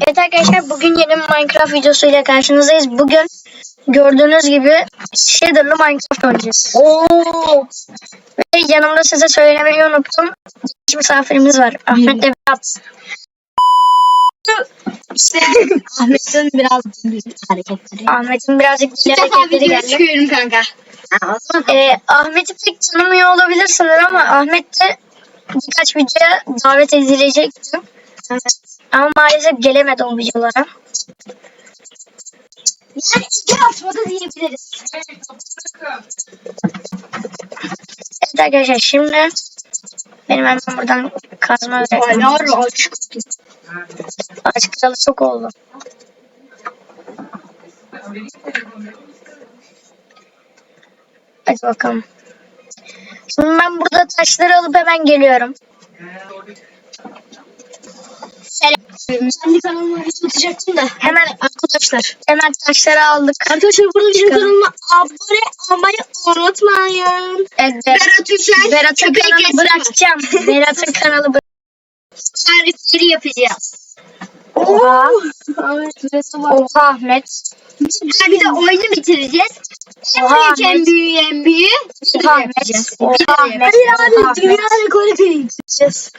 Evet arkadaşlar bugün yeni Minecraft videosuyla karşınızdayız. Bugün gördüğünüz gibi Shader'lı Minecraft oynayacağız. Oo. Ve yanımda size söylemeyi unuttum. Bir misafirimiz var. Ahmet de Berat. İşte Ahmet'in biraz hareketleri. Ahmet'in birazcık İlk ileri defa hareketleri videoya geldi. çıkıyorum kanka. Ha, o zaman Ee, Ahmet'i pek tanımıyor olabilirsiniz ama Ahmet de birkaç videoya davet edilecekti. Ama maalesef gelemedi o videolara. yani iki haftada diyebiliriz. Evet arkadaşlar şimdi benim hemen buradan kazma öğretmem. Hala açık. Kralı çok oldu. Hadi bakalım. Şimdi ben burada taşları alıp hemen geliyorum. Selam. Ben de kanalıma video da. Hemen Arkadaşlar. hemen taşları aldık. Arkadaşlar burada bizim Çıkalım. kanalıma abone olmayı unutmayın. Evet, Berat Üşen Berat'ın kanalı kesme. bırakacağım. Berat'ın kanalı bırak. tarifleri yapacağız. Oha. Oha Ahmet. Bir de oyunu bitireceğiz. En Oha, büyük en büyüğü en büyüğü. Bir de Oha. Ahmet. Bir Oha. Ahmet. Hayır abi dünya rekoru bitireceğiz.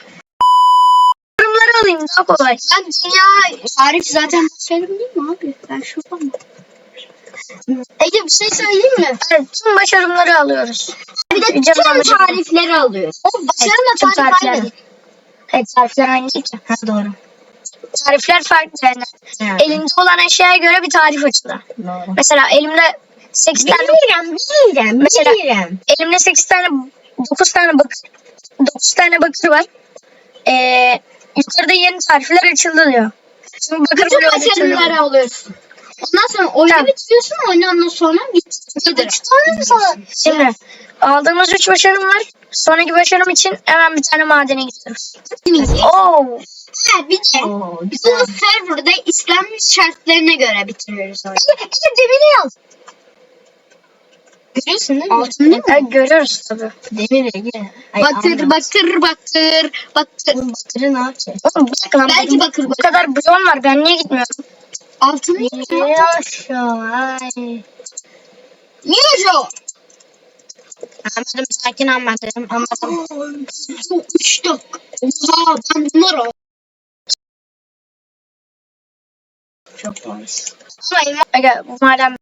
Alayım daha kolay. Ben dünya tarif zaten başarım değil mi abi? Ben şuradan? Ege bir şey söyleyeyim mi? Evet, tüm başarımları alıyoruz. Bir de Canım tüm başarım. tarifleri alıyoruz. O başarımla Evet, tüm tarif tarifler. aynı. Evet tarifler aynı değil ki. Ha doğru. Tarifler farklı yani. Evet. Elinde olan eşyaya göre bir tarif açılır. Doğru. Mesela elimde 8 tane Bilirim, bilirim, Mesela- bilirim. elimde 8 tane 9 tane bakır 9 tane bakır var. Ee, yukarıda yeni tarifler açıldı diyor. Şimdi bakır Bütün başarımları alıyorsun. Ondan sonra oyunu Tamam. bitiriyorsun, oyundan sonra bit. Üç tane mi sana? Şimdi aldığımız 3 başarım var. Sonraki başarım için hemen bir tane madene gidiyoruz. Oo, Ha bir de biz bunu serverda istenmiş şartlarına göre bitiriyoruz oyunu. Ege, Ege demiri al. Görüyorsun değil mi? Altın değil mi? evet, görüyoruz tabii. Demir Ege. Bakır, bakır, bakır, bakır. Bakırı ne yapacağız? Oğlum bir dakika lan. Belki benim bakır, Bu bakır. kadar bloğum var. Ben niye gitmiyorum? Altın değil mi? Yaşay. Yürü. Anladım sakin anladım. Anladım. Üç dakika. Oha ben bunları al. Çok nice. Ama. Aga bu madem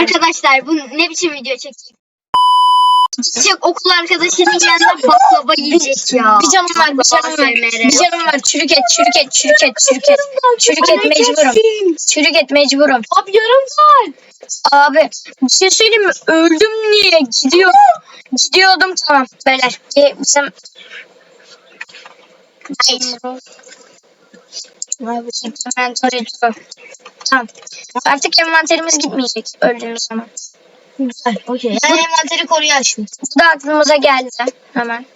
Arkadaşlar bu ne biçim video çekecek? Gidecek okul arkadaşının yanında baklava yiyecek ya. bir canım var, bir canım var. Bir canım var. Çürük et, çürük et, çürük et, çürük et. Çürük et mecburum. Çürük et mecburum. Abi yarım saat. Abi bir şey söyleyeyim mi? Öldüm niye? Gidiyor. Gidiyordum tamam. Beyler bizim Hayır. Inventory true. Tamam. Artık envanterimiz gitmeyecek öldüğümüz zaman. Güzel. Okey. Yani envanteri koruyor şimdi. Bu da aklımıza geldi hemen.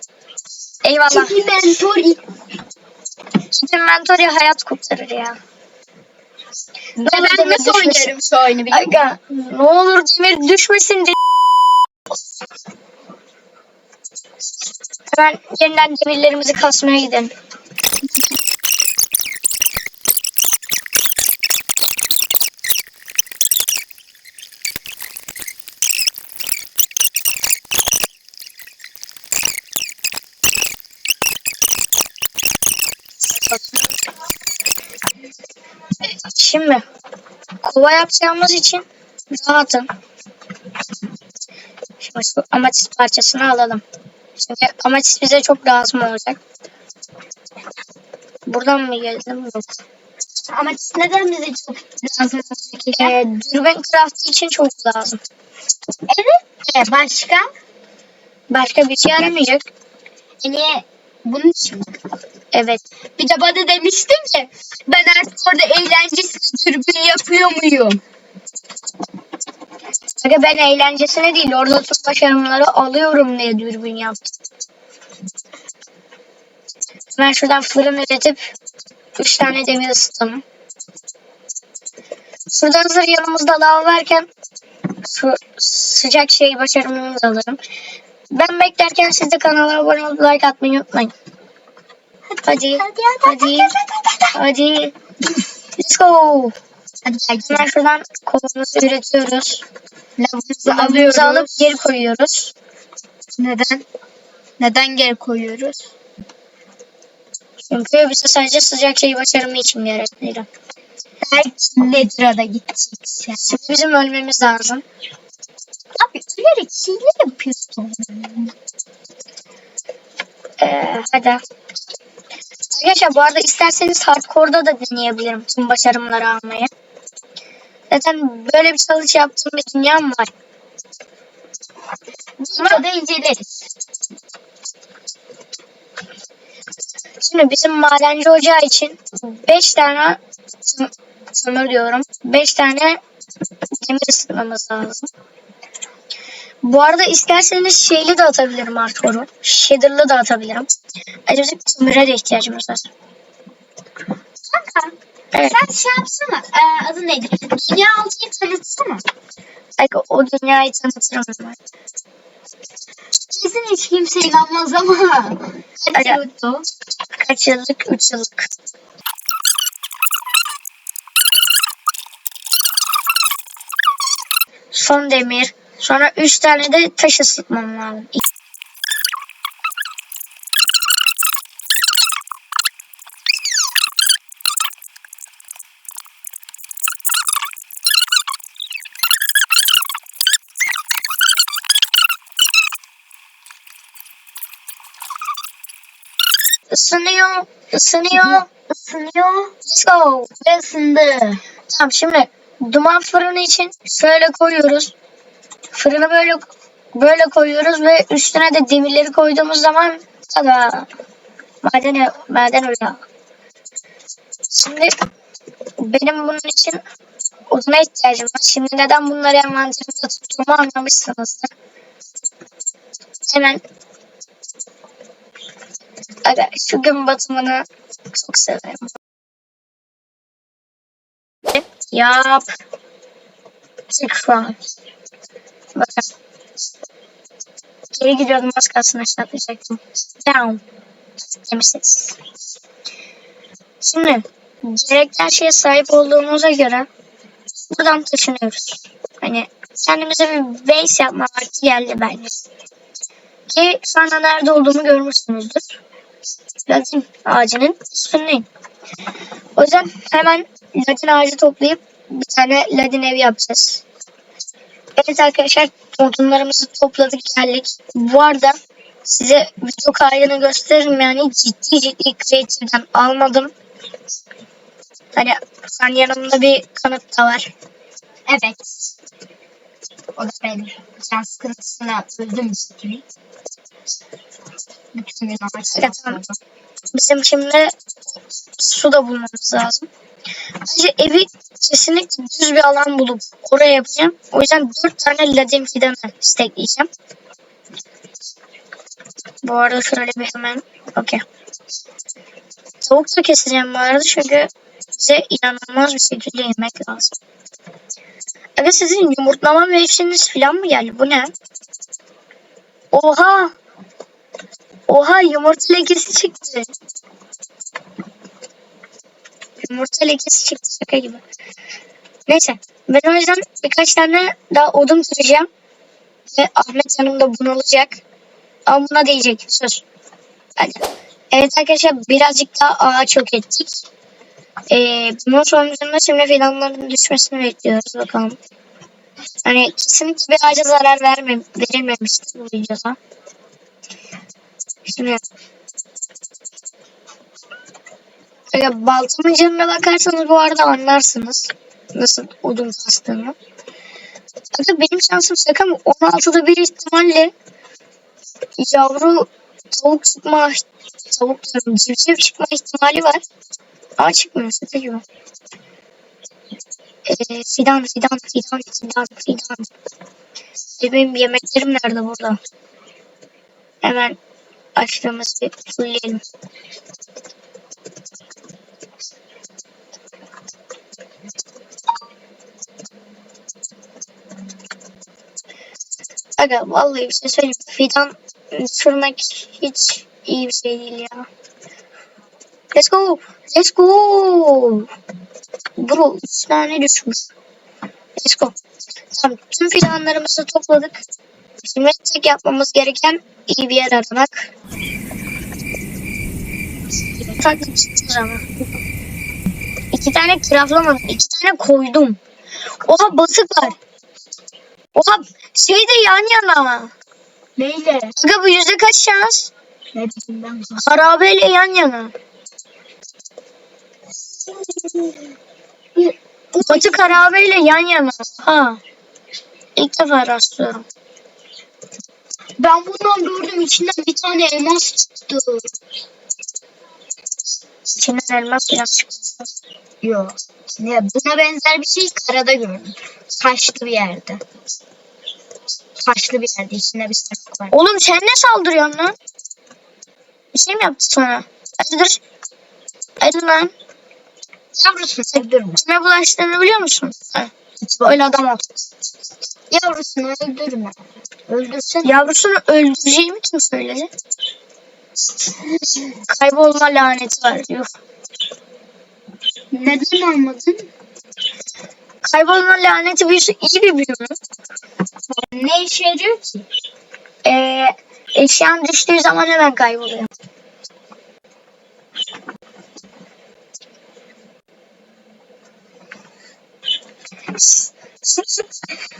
Eyvallah. Inventory. Kit inventory hayat kurtarır ya. Ne Ben, ben nasıl oynarım şu oyunu biliyor? Aga ne olur demir düşmesin de. Hemen yeniden demirlerimizi kasmaya gidelim. Şimdi kova yapacağımız için rahatım. Şimdi şu amatist parçasını alalım. Çünkü amatist bize çok lazım olacak. Buradan mı geldim? Yok. Ama neden bize çok lazım olacak? Ee, dürbün craftı için çok lazım. Evet. Ee, başka? Başka bir şey yaramayacak. Niye? Bunun için? Evet. Bir de bana demiştin ki ben artık orada eğlencesini dürbün yapıyor muyum? Aga ben eğlencesine değil orada tüm başarımları alıyorum diye dürbün yaptım. Ben şuradan fırın üretip 3 tane demir ısıtalım. Şurada hazır yanımızda lav varken şu sıcak şeyi başarımımızı alırım. Ben beklerken siz de kanala abone olup like atmayı unutmayın. Hadi. Hadi. Hadi. Let's go. Hadi gel Hemen şuradan kovamızı üretiyoruz. Lavımızı alıyoruz. alıp geri koyuyoruz. Neden? Neden geri koyuyoruz? Çünkü bize sadece sıcak şeyi başarımı için gerekli. Belki Nedira'da gideceksin. Şimdi bizim ölmemiz lazım. Abi ölerek hile yapıyorsun. Ee, hadi. Arkadaşlar bu arada isterseniz hardcore'da da deneyebilirim tüm başarımları almayı. Zaten böyle bir challenge yaptığım bir dünyam var. Videoda inceleriz. Şimdi bizim madenci ocağı için 5 tane kömür diyorum. 5 tane demir ısıtmamız lazım. Bu arada isterseniz şeyli de atabilirim hardcore'u. Shader'lı da atabilirim. Ayrıca kömüre de ihtiyacımız var. Kanka Evet. sen şey yapsana. Ee, adı nedir? Dünya altıyı tanıtsana. Belki o dünyayı tanıtırım ben. Kesin hiç kimse inanmaz ama. Kaç yıllık? Kaç yıllık? 3 yıllık. Son demir. Sonra 3 tane de taş ısıtmam lazım. Isınıyor. Isınıyor. Isınıyor Let's go. ve ısındı. Tamam şimdi duman fırını için şöyle koyuyoruz. Fırını böyle böyle koyuyoruz ve üstüne de demirleri koyduğumuz zaman tada maden maden ocağı. Şimdi benim bunun için oduna ihtiyacım var. Şimdi neden bunları envanterimde tuttuğumu anlamışsınızdır. Hemen Aga, şu gün batımını çok severim. Yap. Çık şu an. Bakın. Geri gidiyordum az kalsın aşağı atlayacaktım. Down. Demişsiniz. Şimdi gerekli her şeye sahip olduğumuza göre buradan taşınıyoruz. Hani kendimize bir base yapma vakti geldi bence. Ki şu anda nerede olduğumu görmüşsünüzdür. Ladin ağacının üstündeyim. O yüzden hemen ladin ağacı toplayıp bir tane ladin ev yapacağız. Evet arkadaşlar odunlarımızı topladık geldik. Bu arada size video kaydını gösteririm yani ciddi ciddi Creative'den almadım. Hani şu an yanımda bir kanıt da var. Evet. O da benim. Can sıkıntısına öldüm gibi. Bütün gün Evet, tamam. Bizim şimdi su da bulmamız lazım. Bence evi kesinlikle düz bir alan bulup oraya yapacağım. O yüzden dört tane ladin fidanı stackleyeceğim. Bu arada şöyle bir hemen okey. Tavuk da keseceğim bu arada çünkü bize inanılmaz bir şekilde yemek lazım. Aga sizin yumurtlama mevsiminiz falan mı geldi? Bu ne? Oha! Oha yumurta lekesi çıktı. Yumurta lekesi çıktı şaka gibi. Neyse ben o yüzden birkaç tane daha odun kıracağım. Ve Ahmet yanımda bunalacak. Ama buna değecek söz. Hadi. Evet arkadaşlar birazcık daha ağaç yok ettik. Ee, bunun sonucunda şimdi fidanların düşmesini bekliyoruz bakalım. Hani kesinlikle bir ağaca zarar verme, verilmemiştir bu videoda. Şimdi Böyle baltamın canına bakarsanız bu arada anlarsınız. Nasıl odun kastığını. Aga benim şansım şaka mı? 16'da bir ihtimalle yavru tavuk çıkma tavuk diyorum civciv çıkma ihtimali var. Ama çıkmıyor şaka gibi. Ee, fidan fidan fidan fidan fidan. E, benim yemeklerim nerede burada? Hemen açtığımız bir fulleyelim. Aga vallahi bir şey söyleyeyim. Fidan sürmek hiç iyi bir şey değil ya. Let's go. Let's go. Bro 3 tane düşmüş. Let's go. Tamam tüm fidanlarımızı topladık. Şimdi tek yapmamız gereken iyi bir yer aramak. Ama. İki tane kraflamadım. iki tane koydum. Oha batık var. Oha şey de yan yana. Neyle? Aga bu yüzde kaç şans? Ne dedim ben? Harabeyle yan yana. Batık harabeyle yan yana. Ha. İlk defa rastlıyorum. Ben bundan gördüm içinden bir tane elmas çıktı. İçinden elmas falan çıktı. Yok. Ne, buna benzer bir şey karada gördüm. Taşlı bir yerde. Taşlı bir yerde içinde bir sarık var. Oğlum sen ne saldırıyorsun lan? Bir şey mi yaptı sana? Öldür. Öldür lan. Yavrusunu öldürme. Kime bulaştığını biliyor musun? Ha. Öyle adam ol. Yavrusunu öldürme. Öldürsen Yavrusunu öldüreceğimi kim söyledi? Kaybolma laneti var. Yuh. neden almadın? Kaybolma laneti büyüsü iyi bir büyü mü? Ne işe yarıyor ki? Ee, eşyan düştüğü zaman hemen kayboluyor.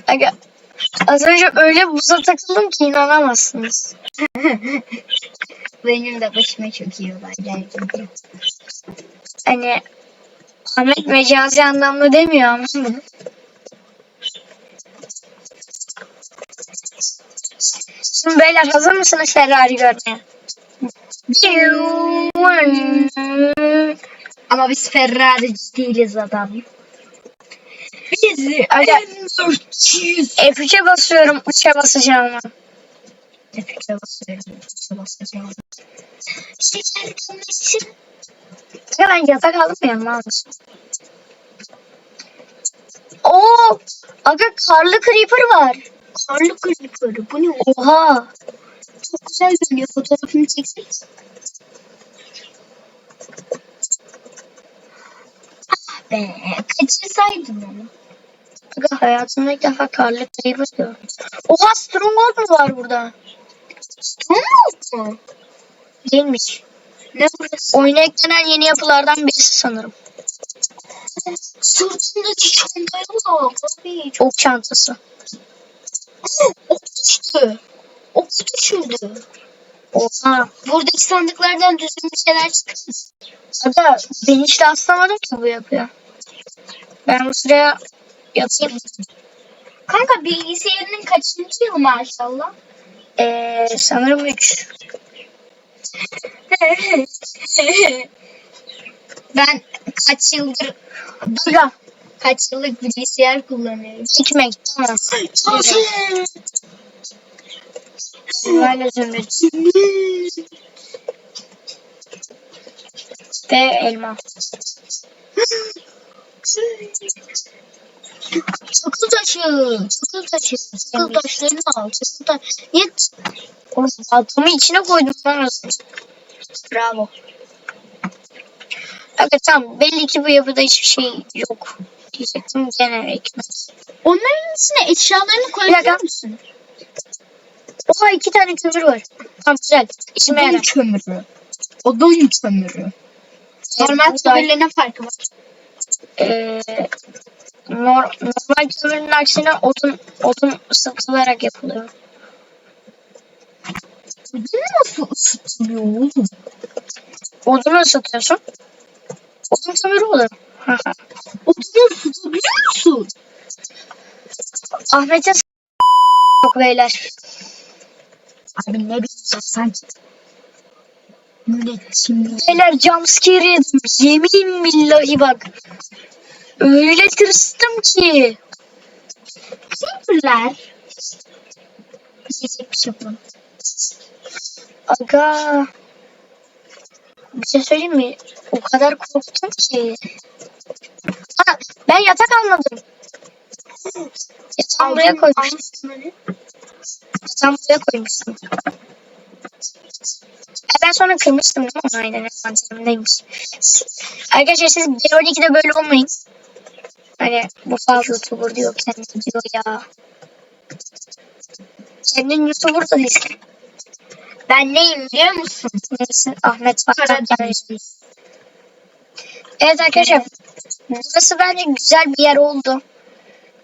Aga, az önce öyle buza takıldım ki inanamazsınız. Benim de başıma çok iyi olaylar geliyor. Hani Ahmet mecazi anlamda demiyor ama. Şimdi beyler hazır mısınız Ferrari görmeye? Ama biz Ferrari'ci değiliz adam. Biz Aga, M400 F3'e basıyorum, 3'e basacağım ben. Tepkide basıyorum. Tepkide basacağım. Şeker kalması. Ya ben yatak aldım ya almışım. Oo, aga karlı creeper var. Karlı creeper. Bu ne? Oha. Çok güzel görünüyor. Fotoğrafını çeksek. Ah be. Kaçırsaydın onu. Hayatımda ilk defa karlı creeper gördüm. Oha stronghold mu var burada? Stronghold mu? Değilmiş. Ne burası? Oyuna eklenen yeni yapılardan birisi sanırım. Sırtındaki çantaya bak. Abi çok Ok çantası. ok düştü. Ok düşürdü. Oha. Buradaki sandıklardan düzgün bir şeyler çıkar mı? Aga ben hiç rastlamadım ki bu yapıya. Ben bu sıraya yatayım. Kanka bilgisayarının kaçıncı yılı maşallah? Ee, sanırım 3. ben kaç yıldır Aga kaç yıllık bilgisayar kullanıyorum. ekmek tamam. Böyle zümrüt ve elma. Çakıl taşı, çakıl taşı, çakıl taşlarını al, çakıl taş. Niye? Oğlum baltamı içine koydum lan az önce. Bravo. Aga tamam belli ki bu yapıda hiçbir şey yok. Diyecektim gene ekmek. Onların içine eşyalarını koyabiliyor musun? Oha iki tane kömür var. Tamam güzel. İşime yarar. kömürü. Odun kömürü. Normal Evet, kömürle ne farkı var? Ee, nor- normal kömürün aksine odun odun ısıtılarak yapılıyor. Odun nasıl ısıtılıyor oğlum? Odunu ısıtıyorsun. Odun kömürü olur. Odunu ısıtabiliyor musun? Ahmet'in s- yok beyler. Abi ne bileyim sanki. Beyler jumpscare yedim. Yemin billahi bak. Öyle tırstım ki. Creeper'lar. Yiyecek bir şey yapalım. Aga. Bir şey söyleyeyim mi? O kadar korktum ki. Ana ben yatak almadım. Yatağımı buraya koymuştum. Yatağımı buraya koymuştum. E ben sonra kırmıştım değil mi? onu? Aynen envanterimdeymiş. Arkadaşlar siz D12'de böyle olmayın. Hani bu fazla YouTuber diyor kendi diyor ya. Kendin YouTuber da değil. Ben neyim biliyor musun? Neyse Ahmet gelmiş. Evet arkadaşlar. Burası bence güzel bir yer oldu.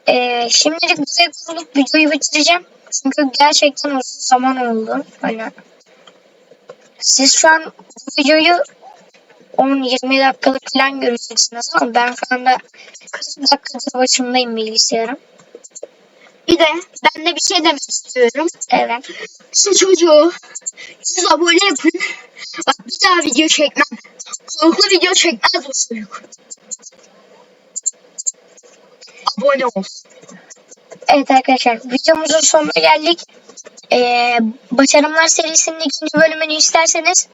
Ee, şimdilik buraya kurulup videoyu bitireceğim. Çünkü gerçekten uzun zaman oldu. Hani siz şu an bu videoyu 10-20 dakikalık falan göreceksiniz ama ben şu anda 40 dakikadır başındayım bilgisayarın. Bir de ben de bir şey demek istiyorum. Evet. Şu çocuğu 100 abone yapın. Bak bir daha video çekmem. Korku video çekmez bu çocuk. Abone ol. Evet arkadaşlar videomuzun sonuna geldik. Ee, Başarımlar serisinin ikinci bölümünü isterseniz